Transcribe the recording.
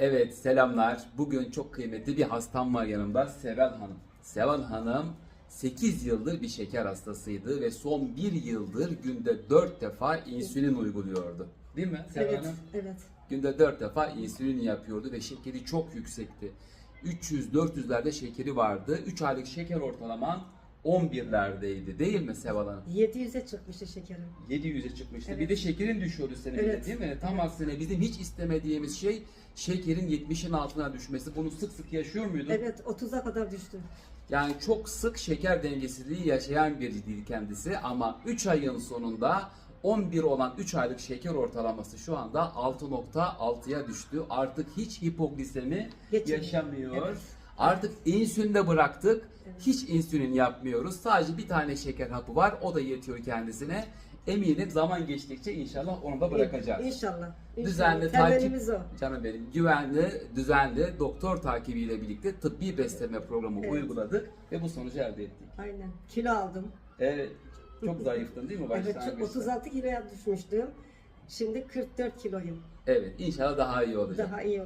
Evet selamlar. Bugün çok kıymetli bir hastam var yanımda Seval Hanım. Seval Hanım 8 yıldır bir şeker hastasıydı ve son 1 yıldır günde 4 defa insülin uyguluyordu. Değil mi Seval Evet, Hanım? evet. Günde 4 defa insülin yapıyordu ve şekeri çok yüksekti. 300-400'lerde şekeri vardı. 3 aylık şeker ortalaman 11'lerdeydi değil mi Seval Hanım? 700'e çıkmıştı şekerim. 700'e çıkmıştı. Evet. Bir de şekerin düşüyordu senin de, Evet. değil mi? Tam Evet. aksine bizim hiç istemediğimiz şey şekerin 70'in altına düşmesi. Bunu sık sık yaşıyor muydun? Evet 30'a kadar düştü. Yani çok sık şeker dengesizliği yaşayan biriydi kendisi ama 3 ayın sonunda 11 olan 3 aylık şeker ortalaması şu anda 6.6'ya düştü. Artık hiç hipoglisemi Geçmiyor. yaşamıyor. Evet. Artık insülin de bıraktık. Hiç insülin yapmıyoruz. Sadece bir tane şeker hapı var. O da yetiyor kendisine. Eminim zaman geçtikçe inşallah onu da bırakacağız. İnşallah. İnşallah. Düzenli Temelimiz takip, o. canım benim, güvenli, düzenli doktor takibiyle birlikte tıbbi besleme programı Evet. uyguladık ve bu sonucu elde ettik. Aynen. Kilo aldım. Evet, çok zayıftın değil mi Evet çok- başlangıçta? 36 kiloya düşmüştüm. Şimdi 44 kiloyum. Evet, inşallah daha iyi olacak. Daha iyi olacak.